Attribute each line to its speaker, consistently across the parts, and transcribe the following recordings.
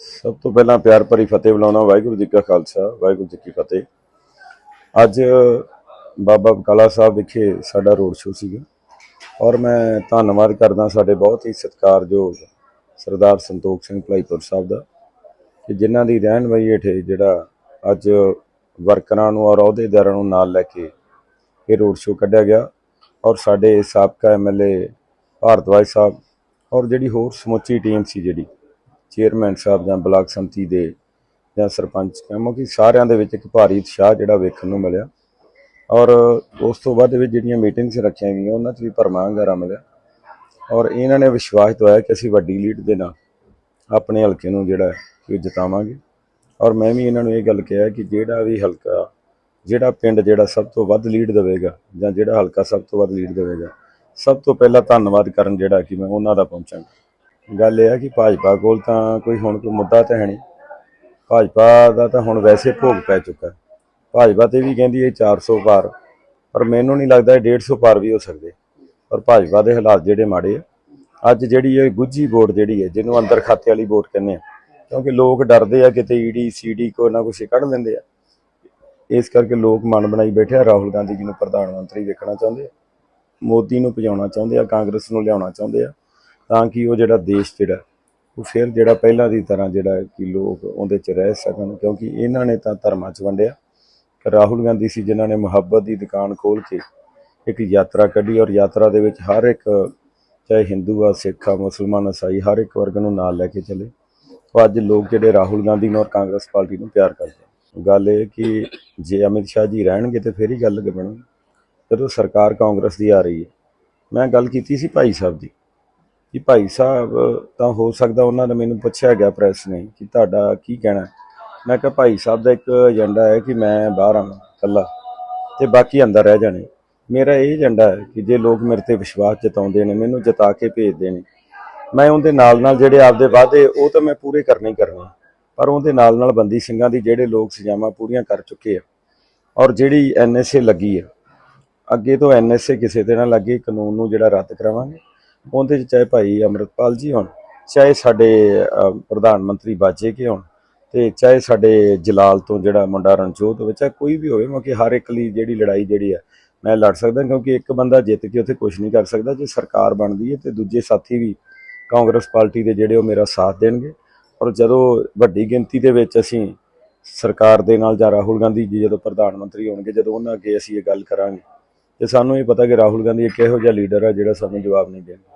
Speaker 1: ਸਭ ਤੋਂ ਪਹਿਲਾਂ ਪਿਆਰ ਭਰੀ ਫਤਿਹ ਬੁਲਾਉਣਾ ਵਾਹਿਗੁਰੂ ਜੀ ਕਾ ਖਾਲਸਾ, ਵਾਹਿਗੁਰੂ ਜੀ ਕੀ ਫਤਿਹ। ਅੱਜ ਬਾਬਾ ਬਕਾਲਾ ਸਾਹਿਬ ਵਿਖੇ ਸਾਡਾ ਰੋਡ ਸ਼ੋਅ ਸੀਗਾ ਔਰ ਮੈਂ ਧੰਨਵਾਦ ਕਰਦਾ ਸਾਡੇ ਬਹੁਤ ਹੀ ਸਤਿਕਾਰਯੋਗ ਸਰਦਾਰ ਸੰਤੋਖ ਸਿੰਘ ਭਲਾਈਪੁਰ ਸਾਹਿਬ ਦਾ ਕਿ ਜਿਨ੍ਹਾਂ ਦੀ ਰਹਿਨਮਾਈ ਹੇਠੇ ਜਿਹੜਾ ਅੱਜ ਵਰਕਰਾਂ ਨੂੰ ਔਰ ਅਹੁਦੇਦਾਰਾਂ ਨੂੰ ਨਾਲ ਲੈ ਕੇ ਇਹ ਰੋਡ ਸ਼ੋਅ ਕੱਢਿਆ ਗਿਆ ਔਰ ਸਾਡੇ ਸਾਬਕਾ ਐਮਐਲਏ ਭਾਰਤਵਾਜ ਸਾਹਿਬ ਔਰ ਜਿਹੜੀ ਹੋਰ ਸਮੁੱਚੀ ਟੀਮ ਸੀ ਜਿਹੜੀ ਚੇਅਰਮੈਨ ਸਾਹਿਬ ਜਾਂ ਬਲਾਕ ਸੰਮਤੀ ਦੇ ਜਾਂ ਸਰਪੰਚ ਕਹਮੋ ਕਿ ਸਾਰਿਆਂ ਦੇ ਵਿੱਚ ਇੱਕ ਭਾਰੀ ਉਤਸ਼ਾਹ ਜਿਹੜਾ ਵੇਖਣ ਨੂੰ ਮਿਲਿਆ। ਔਰ ਉਸ ਤੋਂ ਬਾਅਦ ਦੇ ਵਿੱਚ ਜਿਹੜੀਆਂ ਮੀਟਿੰਗਸ ਰੱਖੀਆਂ ਗਈਆਂ, ਉਹਨਾਂ 'ਚ ਵੀ ਭਰਮਾ ਹੰਗਾਰਾ ਮਿਲਿਆ। ਔਰ ਇਹਨਾਂ ਨੇ ਵਿਸ਼ਵਾਸ ਦਵਾਇਆ ਕਿ ਅਸੀਂ ਵੱਡੀ ਲੀਡ ਦੇ ਨਾਲ ਆਪਣੇ ਹਲਕੇ ਨੂੰ ਜਿਹੜਾ ਹੈ ਕਿ ਜਿਤਾਵਾਂਗੇ। ਔਰ ਮੈਂ ਵੀ ਇਹਨਾਂ ਨੂੰ ਇਹ ਗੱਲ ਕਿਹਾ ਕਿ ਜਿਹੜਾ ਵੀ ਹਲਕਾ, ਜਿਹੜਾ ਪਿੰਡ ਜਿਹੜਾ ਸਭ ਤੋਂ ਵੱਧ ਲੀਡ ਦੇਵੇਗਾ ਜਾਂ ਜਿਹੜਾ ਹਲਕਾ ਸਭ ਤੋਂ ਵੱਧ ਲੀਡ ਦੇਵੇਗਾ, ਸਭ ਤੋਂ ਪਹਿਲਾਂ ਧੰਨਵਾਦ ਕਰਨ ਜਿਹੜਾ ਕਿ ਮੈਂ ਉਹਨਾਂ ਦਾ ਪਹੁੰਚਾਂਗਾ। ਗੱਲ ਇਹ ਆ ਕਿ ਭਾਜਪਾ ਕੋਲ ਤਾਂ ਕੋਈ ਹੁਣ ਕੋਈ ਮੁੱਦਾ ਤਾਂ ਹੈ ਨਹੀਂ। ਭਾਜਪਾ ਦਾ ਤਾਂ ਹੁਣ ਵੈਸੇ ਭੋਗ ਪੈ ਚੁੱਕਾ। ਭਾਜਪਾ ਤੇ ਵੀ ਕਹਿੰਦੀ ਹੈ 400 ਪਾਰ ਪਰ ਮੈਨੂੰ ਨਹੀਂ ਲੱਗਦਾ ਇਹ 150 ਪਾਰ ਵੀ ਹੋ ਸਕਦੇ। ਪਰ ਭਾਜਪਾ ਦੇ ਹਾਲਾਤ ਜਿਹੜੇ ਮਾੜੇ ਆ। ਅੱਜ ਜਿਹੜੀ ਇਹ ਗੁੱਜੀ ਵੋਟ ਜਿਹੜੀ ਹੈ, ਜਿਹਨੂੰ ਅੰਦਰ ਖਾਤੇ ਵਾਲੀ ਵੋਟ ਕਹਿੰਦੇ ਆ, ਕਿਉਂਕਿ ਲੋਕ ਡਰਦੇ ਆ ਕਿਤੇ ਈਡੀ ਸੀਡੀ ਕੋ ਨਾ ਕੁਛ ਕੱਢ ਲੈਂਦੇ ਆ। ਇਸ ਕਰਕੇ ਲੋਕ ਮਨ ਬਣਾਈ ਬੈਠੇ ਆ। ਰਾਹੁਲ ਗਾਂਧੀ ਜੀ ਨੂੰ ਪ੍ਰਧਾਨ ਮੰਤਰੀ ਵੇਖਣਾ ਚਾਹੁੰਦੇ ਆ। ਮੋਦੀ ਨੂੰ ਭਜਾਉਣਾ ਚਾਹੁੰਦੇ ਆ। ਕਾਂਗਰਸ ਨੂੰ ਲਿਆਉਣਾ ਚਾਹੁੰਦੇ ਆ। ਤਾਂ ਕਿ ਉਹ ਜਿਹੜਾ ਦੇਸ਼ ਜਿਹੜਾ, ਉਹ ਫਿਰ ਜਿਹੜਾ ਪਹਿਲਾਂ ਦੀ ਤਰ੍ਹਾਂ ਜਿਹੜਾ ਕਿ ਲੋਕ ਉਹਦੇ 'ਚ ਰਹਿ ਸਕਣ, ਕਿਉਂਕਿ ਇਹਨਾਂ ਨੇ ਤਾਂ ਧਰਮਾਂ 'ਚ ਵੰਡਿਆ। ਰਾਹੁਲ ਗਾਂਧੀ ਸੀ ਜਿਨ੍ਹਾਂ ਨੇ ਮੁਹੱਬਤ ਦੀ ਦੁਕਾਨ ਖੋਲ ਕੇ ਇੱਕ ਯਾਤਰਾ ਕੱਢੀ ਔਰ ਯਾਤਰਾ ਦੇ ਵਿੱਚ ਹਰ ਇੱਕ, ਚਾਹੇ ਹਿੰਦੂ ਆ, ਸਿੱਖ ਆ, ਮੁਸਲਮਾਨ ਈਸਾਈ ਹਰ ਇੱਕ ਵਰਗ ਨੂੰ ਨਾਲ ਲੈ ਕੇ ਚੱਲੇ। ਉਹ ਅੱਜ ਲੋਕ ਜਿਹੜੇ ਰਾਹੁਲ ਗਾਂਧੀ ਨੂੰ ਔਰ ਕਾਂਗਰਸ ਪਾਰਟੀ ਨੂੰ ਪਿਆਰ ਕਰਦੇ ਗੱਲ ਇਹ ਕਿ ਜੇ ਅਮਿਤ ਸ਼ਾਹ ਜੀ ਰਹਿਣਗੇ ਤੇ ਫਿਰ ਹੀ ਗੱਲ ਅੱਗੇ ਜਦੋਂ ਸਰਕਾਰ ਕਾਂਗਰਸ ਦੀ ਆ ਰਹੀ ਹੈ, ਮੈਂ ਗੱਲ ਕੀਤੀ ਸੀ ਭਾਈ ਸਾਹਿਬ ਦੀ। ਕਿ ਭਾਈ ਸਾਹਿਬ, ਤਾਂ ਹੋ ਸਕਦਾ ਉਹਨਾਂ ਨੇ ਮੈਨੂੰ ਪੁੱਛਿਆ ਗਿਆ ਪ੍ਰੈਸ ਨੇ ਕਿ ਤੁਹਾਡਾ ਕੀ ਕਹਿਣਾ ਮੈਂ ਕਿਹਾ, ਭਾਈ ਸਾਹਿਬ ਦਾ ਇੱਕ ਏਜੰਡਾ ਹੈ ਕਿ ਮੈਂ ਬਾਹਰ ਆਵਾਂ ਇਕੱਲਾ ਤੇ ਬਾਕੀ ਅੰਦਰ ਰਹਿ ਜਾਣੇ। ਮੇਰਾ ਇਹ ਏਜੰਡਾ ਹੈ ਕਿ ਜੇ ਲੋਕ ਮੇਰੇ ਤੇ ਵਿਸ਼ਵਾਸ ਜਤਾਉਂਦੇ ਨੇ, ਮੈਨੂੰ ਜਤਾ ਕੇ ਭੇਜਦੇ ਨੇ ਮੈਂ ਉਹਦੇ ਨਾਲ ਨਾਲ ਜਿਹੜੇ ਆਪਦੇ ਵਾਅਦੇ, ਉਹ ਤਾਂ ਮੈਂ ਪੂਰੇ ਕਰਨੇ ਹੀ ਕਰਨੇ ਪਰ ਉਹਦੇ ਨਾਲ ਨਾਲ ਬੰਦੀ ਸਿੰਘਾਂ ਦੀ ਜਿਹੜੇ ਲੋਕ ਸਜ਼ਾਵਾਂ ਪੂਰੀਆਂ ਕਰ ਚੁੱਕੇ ਆ ਔਰ ਜਿਹੜੀ ਐਨਐਸਏ ਲੱਗੀ ਆ, ਅੱਗੇ ਤੋਂ ਐਨਐਸਏ ਕਿਸੇ ਦੇ ਨਾਲ ਲੱਗੇ, ਕਾਨੂੰਨ ਨੂੰ ਜਿਹੜਾ ਰੱਦ ਕਰਾਵਾਂਗੇ। ਉਹਦੇ ਚ ਚਾਹੇ ਭਾਈ ਅਮਰਤਪਾਲ ਜੀ ਹੋਣ, ਚਾਹੇ ਸਾਡੇ ਪ੍ਰਧਾਨ ਮੰਤਰੀ ਬਾਜੇ ਕੇ ਹੋਣ ਤੇ ਚਾਹੇ ਸਾਡੇ ਜਲਾਲ ਤੋਂ ਜਿਹੜਾ ਮੁੰਡਾ ਰਣਜੋਤ ਹੋਵੇ, ਚਾਹੇ ਕੋਈ ਵੀ ਹੋਵੇ, ਕਿਉਂਕਿ ਹਰ ਇੱਕ ਲਈ ਜਿਹੜੀ ਲੜਾਈ ਜਿਹੜੀ ਹੈ ਮੈਂ ਲੜ ਸਕਦਾ ਕਿਉਂਕਿ ਇੱਕ ਬੰਦਾ ਜਿੱਤ ਕੇ ਉੱਥੇ ਕੁਝ ਨਹੀਂ ਕਰ ਸਕਦਾ, ਜੇ ਸਰਕਾਰ ਬਣਦੀ ਹੈ ਤੇ ਦੂਜੇ ਸਾਥੀ ਵੀ ਕਾਂਗਰਸ ਪਾਰਟੀ ਦੇ ਜਿਹੜੇ ਉਹ ਮੇਰਾ ਸਾਥ ਦੇਣਗੇ। ਔਰ ਜਦੋਂ ਵੱਡੀ ਗਿਣਤੀ ਦੇ ਵਿੱਚ ਅਸੀਂ ਸਰਕਾਰ ਦੇ ਨਾਲ ਜਾਂ ਰਾਹੁਲ ਗਾਂਧੀ ਜੀ ਜਦੋਂ ਪ੍ਰਧਾਨ ਮੰਤਰੀ ਹੋਣਗੇ, ਜਦੋਂ ਉਹਨਾਂ ਅੱਗੇ ਅਸੀਂ ਇਹ ਗੱਲ ਕਰਾਂਗੇ, ਤੇ ਸਾਨੂੰ ਇਹ ਪਤਾ ਕਿ ਰਾਹੁਲ ਗਾਂਧੀ ਇੱਕ ਇਹੋ ਜਿਹਾ ਲੀਡਰ ਆ ਜਿਹੜਾ ਸਾਨੂੰ ਜਵਾਬ ਨਹੀਂ ਦੇਣਗਾ।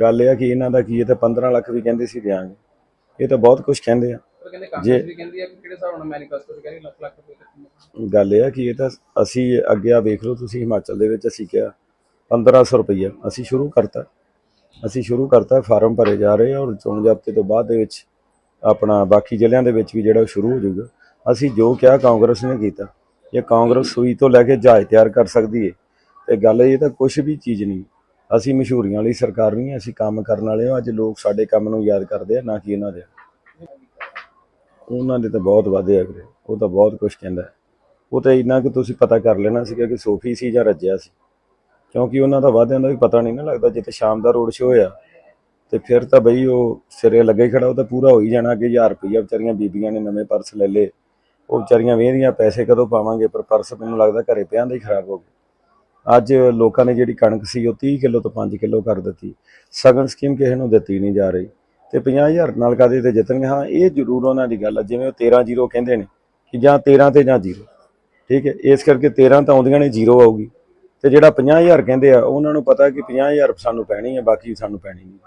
Speaker 1: ਗੱਲ ਇਹ ਆ ਕਿ ਇਹਨਾਂ ਦਾ ਕੀ ਹੈ ਤੇ 15 ਲੱਖ ਵੀ ਕਹਿੰਦੇ ਸੀ ਦਿਆਂਗੇ। ਇਹ ਤਾਂ ਬਹੁਤ ਕੁਝ ਕਹਿੰਦੇ ਆ।
Speaker 2: ਪਰ ਕਹਿੰਦੇ ਕਾਂਗਰਸ ਵੀ ਕਹਿੰਦੀ ਹੈ ਕਿ ਕਿਹੜੇ ਹਿਸਾਬ ਨਾਲ ਮੈਨੀਫੈਸਟੋ ਚ ਕਹਿੰਦੀ ਲੱਖ ਲੱਖ ਰੁਪਏ ਤੱਕ
Speaker 1: ਗੱਲ ਇਹ ਆ ਕਿ ਇਹ ਤਾਂ ਅਸੀਂ ਅੱਗੇ ਆ ਵੇਖ ਲਓ ਤੁਸੀਂ ਹਿਮਾਚਲ ਦੇ ਵਿੱਚ ਅਸੀਂ ਕਿਹਾ 1500 ਰੁਪਈਆ। ਅਸੀਂ ਸ਼ੁਰੂ ਕਰਤਾ। ਅਸੀਂ ਸ਼ੁਰੂ ਕਰਤਾ ਫਾਰਮ ਭਰੇ ਜਾ ਰਹੇ ਆ ਔਰ ਚੋਣ ਜ਼ਾਬਤੇ ਤੋਂ ਬਾਅਦ ਦੇ ਵਿੱਚ ਆਪਣਾ ਬਾਕੀ ਜ਼ਿਲ੍ਹਿਆਂ ਦੇ ਵਿੱਚ ਵੀ ਜਿਹੜਾ ਸ਼ੁਰੂ ਹੋ ਜਾਊਗਾ। ਅਸੀਂ ਜੋ ਕਿਹਾ ਕਾਂਗਰਸ ਨੇ ਕੀਤਾ। ਇਹ ਕਾਂਗਰਸ ਸੂਈ ਤੋਂ ਲੈ ਕੇ ਜਹਾਜ਼ ਤਿਆਰ ਕਰ ਸਕਦੀ ਹੈ ਤੇ ਗੱਲ ਇਹ ਤਾਂ ਕੁਝ ਵੀ ਚੀਜ਼ ਨਹੀਂ। ਅਸੀਂ ਮਸ਼ਹੂਰੀਆਂ ਵਾਲੀ ਸਰਕਾਰ ਨਹੀਂ, ਅਸੀਂ ਕੰਮ ਕਰਨ ਵਾਲੇ ਹਾਂ। ਅੱਜ ਲੋਕ ਸਾਡੇ ਕੰਮ ਨੂੰ ਯਾਦ ਕਰਦੇ ਆ, ਨਾ ਕਿ ਇਹਨਾਂ ਦੇ। ਉਹਨਾਂ ਦੇ ਤਾਂ ਬਹੁਤ ਵਾਅਦੇ ਆ ਵੀਰੇ। ਉਹ ਤਾਂ ਬਹੁਤ ਕੁਝ ਕਹਿੰਦਾ। ਉਹ ਤਾਂ ਇੰਨਾ ਕਿ ਤੁਸੀਂ ਪਤਾ ਕਰ ਲੈਣਾ ਸੀਗਾ ਕਿ ਸੋਫੀ ਸੀ ਜਾਂ ਰੱਜਿਆ ਸੀ। ਕਿਉਂਕਿ ਉਹਨਾਂ ਦਾ ਵਾਅਦਿਆਂ ਦਾ ਵੀ ਪਤਾ ਨਹੀਂ ਨਾ ਲੱਗਦਾ। ਜਿੱਤੇ ਸ਼ਾਮ ਦਾ ਰੋਡ ਸ਼ੋਅ ਹੋਇਆ ਤੇ ਫਿਰ ਤਾਂ ਬਈ ਉਹ ਸਿਰੇ ਲੱਗੇ ਖੜਾ, ਉਹ ਤਾਂ ਪੂਰਾ ਹੋ ਹੀ ਜਾਣਾ ਕਿ 1000 ਰੁਪਈਆ ਵਿਚਾਰੀਆਂ ਬੀਬੀਆਂ ਨੇ ਨਵੇਂ ਪਰਸ ਲੈ ਲਏ। ਉਹ ਵਿਚਾਰੀਆਂ ਵੇਹਦੀਆਂ ਪੈਸੇ ਕਦੋਂ ਪਾਵਾਂਗੇ? ਪਰ ਪਰਸ ਮੈਨੂੰ ਲੱਗਦਾ ਘਰੇ ਪਿਆਂ ਦਾ ਹੀ ਖਰਾਬ ਹੋ ਗਿਆ ਅੱਜ ਲੋਕਾਂ ਨੇ ਜਿਹੜੀ ਕਣਕ ਸੀ ਉਹ 30 ਕਿਲੋ ਤੋਂ 5 ਕਿਲੋ ਕਰ ਦਿੱਤੀ। ਸਗਨ ਸਕੀਮ ਕਿਸੇ ਨੂੰ ਦਿੱਤੀ ਨਹੀਂ ਜਾ ਰਹੀ ਤੇ 50000 ਨਾਲ ਕਾਦੇ ਤੇ ਜਿੱਤਣਗੇ? ਹਾਂ, ਇਹ ਜ਼ਰੂਰ ਉਹਨਾਂ ਦੀ ਗੱਲ ਆ, ਜਿਵੇਂ ਉਹ 13 ਜ਼ੀਰੋ ਕਹਿੰਦੇ ਨੇ ਕਿ ਜਾਂ 13 ਤੇ ਜਾਂ ਜ਼ੀਰੋ। ਠੀਕ ਹੈ, ਇਸ ਕਰਕੇ 13 ਤਾਂ ਆਉਂਦੀਆਂ ਨੇ, ਜ਼ੀਰੋ ਆਊਗੀ। ਤੇ ਜਿਹੜਾ 50000 ਕਹਿੰਦੇ ਆ, ਉਹਨਾਂ ਨੂੰ ਪਤਾ ਕਿ 50000 ਸਾਨੂੰ ਪੈਣੀ ਹੈ ਬਾਕੀ ਸਾਨੂੰ ਪੈਣੀ ਨਹੀਂ।